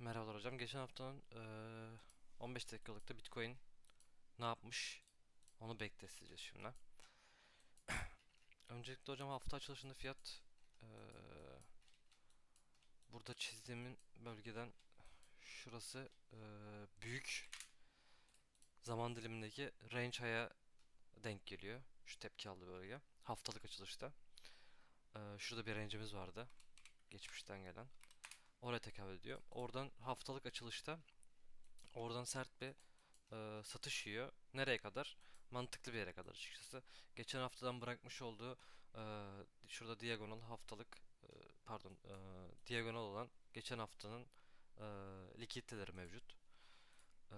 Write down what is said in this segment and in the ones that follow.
Merhabalar hocam. Geçen haftanın eee, 15 dakikalıkta Bitcoin ne yapmış? Onu backtestleyeceğiz şimdi. Öncelikle hocam hafta açılışında fiyat eee, burada çizdiğimin bölgeden şurası eee, büyük zaman dilimindeki range high'a denk geliyor. Şu tepki aldı bölge. Haftalık açılışta. Eee, şurada bir range'imiz vardı. Geçmişten gelen. Oraya tekabül ediyor. Oradan haftalık açılışta oradan sert bir e, satış yiyor. Nereye kadar? Mantıklı bir yere kadar açıkçası. Geçen haftadan bırakmış olduğu e, şurada diagonal haftalık e, pardon e, diagonal olan geçen haftanın e, likiditeleri mevcut. E,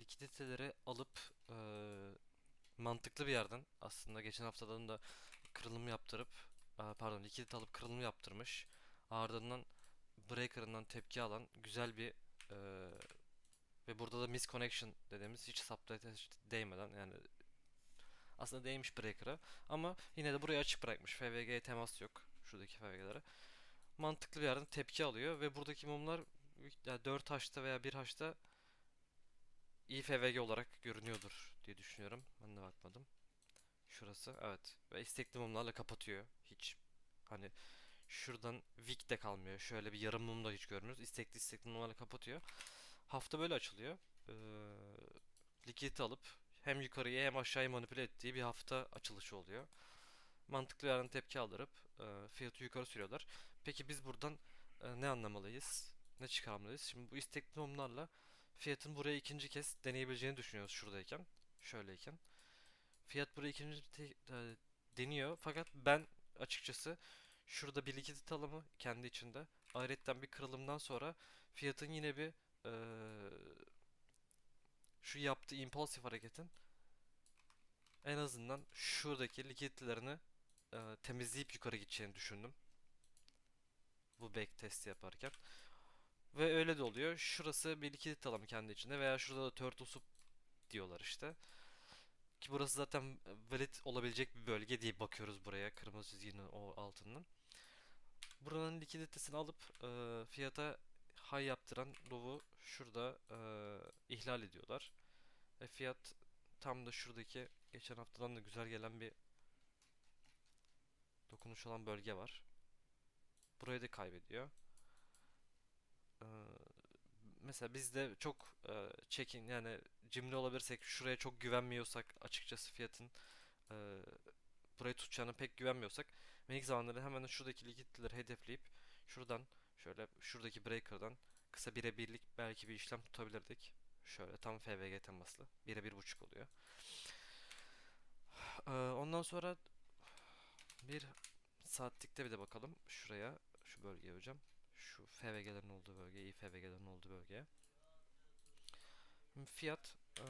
likiditeleri alıp e, mantıklı bir yerden aslında geçen haftadan da kırılım yaptırıp e, pardon likidite alıp kırılım yaptırmış. Ardından breaker'ından tepki alan güzel bir e, ve burada da misconnection dediğimiz hiç subtrate'e değmeden yani aslında değmiş breaker'a ama yine de burayı açık bırakmış. FVG'ye temas yok. Şuradaki FVG'lere. Mantıklı bir yerden tepki alıyor ve buradaki mumlar yani 4 haşta veya 1 haşta iyi FVG olarak görünüyordur diye düşünüyorum. Ben de bakmadım. Şurası evet. Ve istekli mumlarla kapatıyor. Hiç hani Şuradan wick de kalmıyor. Şöyle bir yarım mum da hiç görmüyoruz. İstekli istekli mumlarla kapatıyor. Hafta böyle açılıyor. Ee, likidite alıp hem yukarıya hem aşağıya manipüle ettiği bir hafta açılışı oluyor. Mantıklı yerden tepki aldırıp e, fiyatı yukarı sürüyorlar. Peki biz buradan e, ne anlamalıyız? Ne çıkarmalıyız? Şimdi bu istekli mumlarla fiyatın buraya ikinci kez deneyebileceğini düşünüyoruz şuradayken. Şöyleyken. Fiyat buraya ikinci te- e, deniyor. Fakat ben açıkçası Şurada bir likidite alımı kendi içinde. Ayrıca bir kırılımdan sonra fiyatın yine bir eee, şu yaptığı impulsif hareketin en azından şuradaki likiditelerini eee, temizleyip yukarı gideceğini düşündüm. Bu back testi yaparken. Ve öyle de oluyor. Şurası bir likidite alımı kendi içinde veya şurada da turtle soup diyorlar işte. Ki burası zaten valid olabilecek bir bölge diye bakıyoruz buraya kırmızı çizginin o altından. Buranın likiditesini alıp e, fiyata high yaptıran low'u şurada e, ihlal ediyorlar. Ve fiyat tam da şuradaki geçen haftadan da güzel gelen bir dokunuş olan bölge var. Burayı da kaybediyor. E, mesela biz de çok e, çekin yani cimri olabilirsek şuraya çok güvenmiyorsak açıkçası fiyatın e, burayı tutacağına pek güvenmiyorsak ilk zamanları hemen şuradaki likiditeleri hedefleyip şuradan şöyle şuradaki breaker'dan kısa birebirlik belki bir işlem tutabilirdik. Şöyle tam FVG temaslı. Bire bir buçuk oluyor. Ee, ondan sonra bir saatlikte bir de bakalım şuraya şu bölgeye hocam. Şu FVG'lerin olduğu bölge, iyi FVG'lerin olduğu bölgeye. Fiyat e,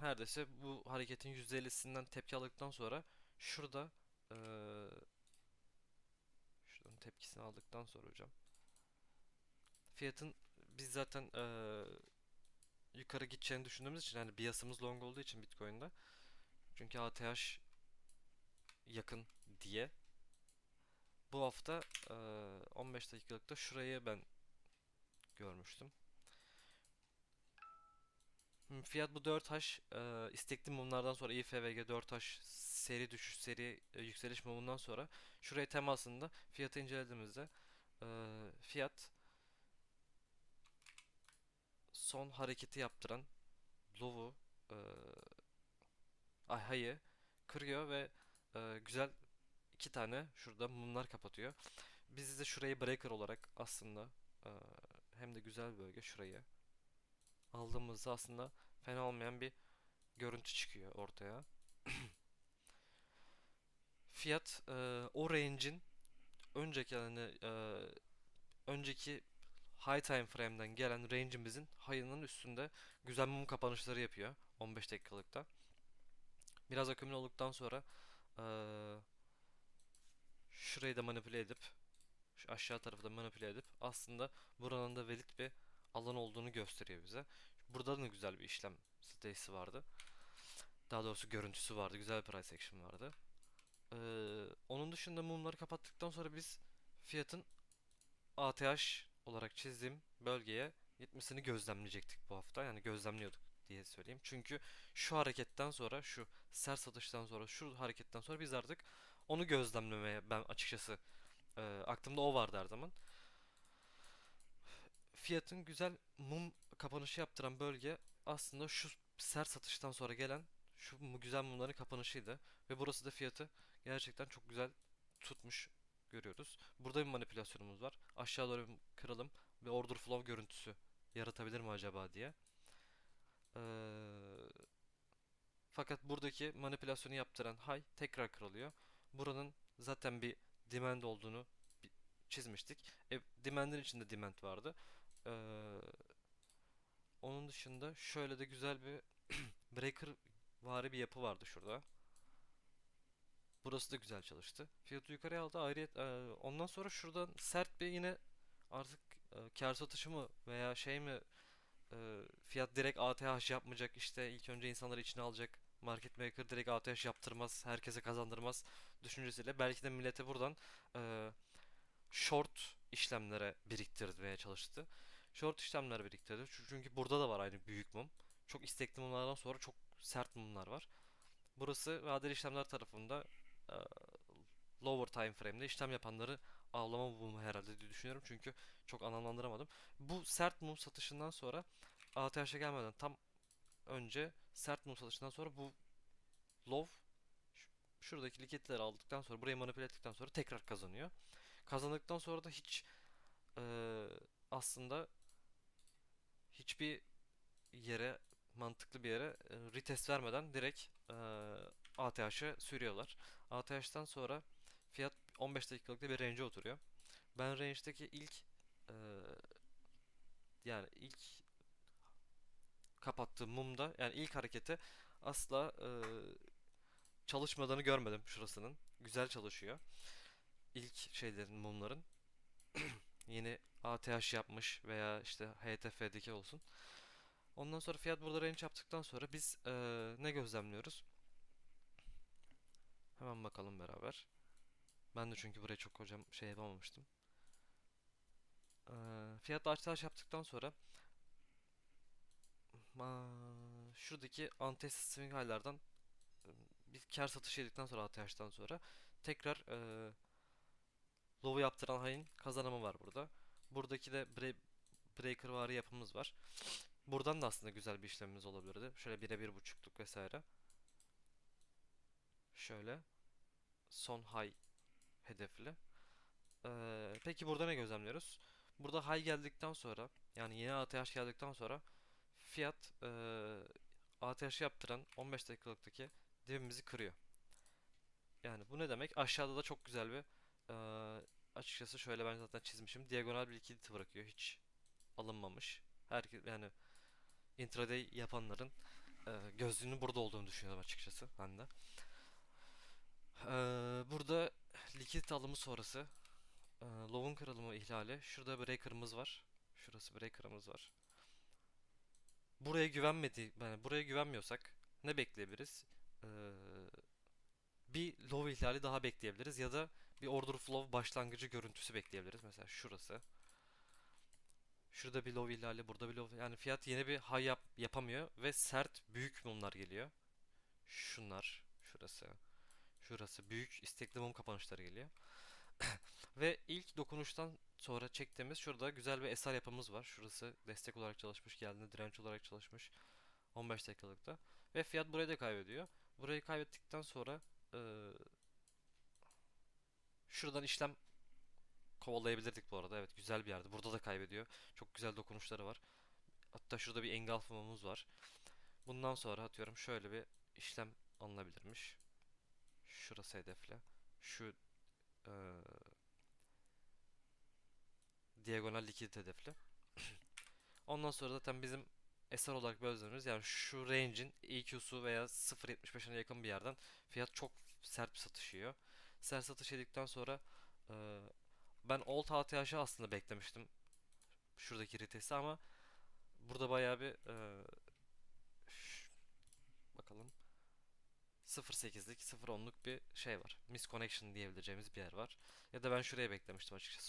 neredeyse bu hareketin %50'sinden tepki aldıktan sonra şurada e, tepkisini aldıktan sonra hocam. Fiyatın biz zaten e, yukarı gideceğini düşündüğümüz için yani biasımız long olduğu için Bitcoin'de çünkü ATH yakın diye. Bu hafta e, 15 dakikalıkta şurayı ben görmüştüm. Fiyat bu 4H e, istekli mumlardan sonra IFVG 4H seri düşüş seri e, yükseliş mumundan sonra şuraya temasında fiyatı incelediğimizde e, fiyat son hareketi yaptıran low'u e, ay hayı kırıyor ve e, güzel iki tane şurada mumlar kapatıyor. Biz de şurayı breaker olarak aslında e, hem de güzel bir bölge şurayı aldığımızda aslında fena olmayan bir görüntü çıkıyor ortaya. Fiyat e, o range'in önceki yani e, önceki high time frame'den gelen range'imizin high'ının üstünde güzel mum kapanışları yapıyor 15 dakikalıkta. Biraz akümle olduktan sonra e, şurayı da manipüle edip şu aşağı tarafı da manipüle edip aslında buranın da valid bir alan olduğunu gösteriyor bize. Burada da güzel bir işlem sitesi vardı. Daha doğrusu görüntüsü vardı. Güzel bir price action vardı. Ee, onun dışında mumları kapattıktan sonra biz fiyatın ATH olarak çizdiğim bölgeye gitmesini gözlemleyecektik bu hafta. Yani gözlemliyorduk diye söyleyeyim. Çünkü şu hareketten sonra, şu sert satıştan sonra, şu hareketten sonra biz artık onu gözlemlemeye ben açıkçası e, aklımda o vardı her zaman. Fiyatın güzel mum kapanışı yaptıran bölge aslında şu sert satıştan sonra gelen şu güzel mumların kapanışıydı. Ve burası da fiyatı gerçekten çok güzel tutmuş görüyoruz. Burada bir manipülasyonumuz var. Aşağı doğru bir kırılım ve order flow görüntüsü yaratabilir mi acaba diye. Ee, fakat buradaki manipülasyonu yaptıran high tekrar kırılıyor. Buranın zaten bir demand olduğunu çizmiştik. E, demand'in içinde demand vardı. Ee, onun dışında şöyle de güzel bir breaker vari bir yapı vardı şurada. Burası da güzel çalıştı. Fiyatı yukarıya aldı. Ayrıyet, e, ondan sonra şuradan sert bir yine artık e, kar satışı mı veya şey mi e, fiyat direkt ATH yapmayacak işte ilk önce insanları içine alacak market maker direkt ATH yaptırmaz herkese kazandırmaz düşüncesiyle belki de millete buradan e, short işlemlere biriktirmeye çalıştı. Short işlemler biriktirdi. Çü- Çünkü burada da var aynı büyük mum. Çok istekli mumlardan sonra çok sert mumlar var. Burası vadeli işlemler tarafında e, lower time frame'de işlem yapanları avlama mumu herhalde diye düşünüyorum. Çünkü çok anlamlandıramadım. Bu sert mum satışından sonra ATH'e gelmeden tam önce sert mum satışından sonra bu low şuradaki likiditleri aldıktan sonra burayı manipüle ettikten sonra tekrar kazanıyor. Kazandıktan sonra da hiç e, aslında hiçbir yere mantıklı bir yere e, retest vermeden direkt e, ATH'e sürüyorlar. ATH'ten sonra fiyat 15 dakikalıkta bir range'e oturuyor. Ben range'deki ilk e, yani ilk kapattığım mumda yani ilk hareketi asla e, çalışmadığını görmedim şurasının. Güzel çalışıyor. İlk şeylerin mumların yeni ATH yapmış veya işte HTF'deki olsun. Ondan sonra fiyat burada range yaptıktan sonra biz e, ne gözlemliyoruz? Hemen bakalım beraber. Ben de çünkü buraya çok hocam şey yapamamıştım. Ee, fiyat açılış yaptıktan sonra şuradaki anti swing high'lardan e, bir kar satışı yedikten sonra ATH'tan sonra tekrar e, low'u yaptıran high'in kazanımı var burada. Buradaki de bre breaker vari yapımız var. Buradan da aslında güzel bir işlemimiz olabilirdi. Şöyle bire bir buçukluk vesaire. Şöyle son high hedefli. Ee, peki burada ne gözlemliyoruz? Burada high geldikten sonra yani yeni ATH geldikten sonra fiyat e, ATH yaptıran 15 dakikalıktaki dibimizi kırıyor. Yani bu ne demek? Aşağıda da çok güzel bir e, açıkçası şöyle ben zaten çizmişim. Diagonal bir likidite bırakıyor. Hiç alınmamış. Herkes yani intraday yapanların e, gözlüğünün burada olduğunu düşünüyorum açıkçası ben de. Ee, burada likidite alımı sonrası e, low'un kırılımı ihlali. Şurada breaker'ımız var. Şurası breaker'ımız var. Buraya güvenmedi, yani buraya güvenmiyorsak ne bekleyebiliriz? Ee, bir low ihlali daha bekleyebiliriz ya da bir order flow başlangıcı görüntüsü bekleyebiliriz. Mesela şurası. Şurada bir low ihlali, burada bir low yani fiyat yeni bir high yap yapamıyor ve sert büyük mumlar geliyor. Şunlar, şurası. Şurası büyük istekli mum kapanışları geliyor. Ve ilk dokunuştan sonra çektiğimiz şurada güzel bir eser yapımız var. Şurası destek olarak çalışmış, geldiğinde direnç olarak çalışmış 15 dakikalıkta. Ve fiyat burayı da kaybediyor. Burayı kaybettikten sonra eee, şuradan işlem kovalayabilirdik bu arada. Evet güzel bir yerde. Burada da kaybediyor. Çok güzel dokunuşları var. Hatta şurada bir engulflamamız var. Bundan sonra atıyorum şöyle bir işlem alınabilirmiş. Şurası hedefle. Şu eee diagonal likidite hedefli. Ondan sonra zaten bizim eser olarak gözlemimiz yani şu range'in EQ'su veya 0.75'ine yakın bir yerden fiyat çok sert bir satış. Sert satış yedikten sonra eee, ben alt ATH'ı aslında beklemiştim şuradaki retesti ama burada bayağı bir ş- bakalım 0.8'lik 0.10'luk bir şey var. Misconnection diyebileceğimiz bir yer var. Ya da ben şuraya beklemiştim açıkçası.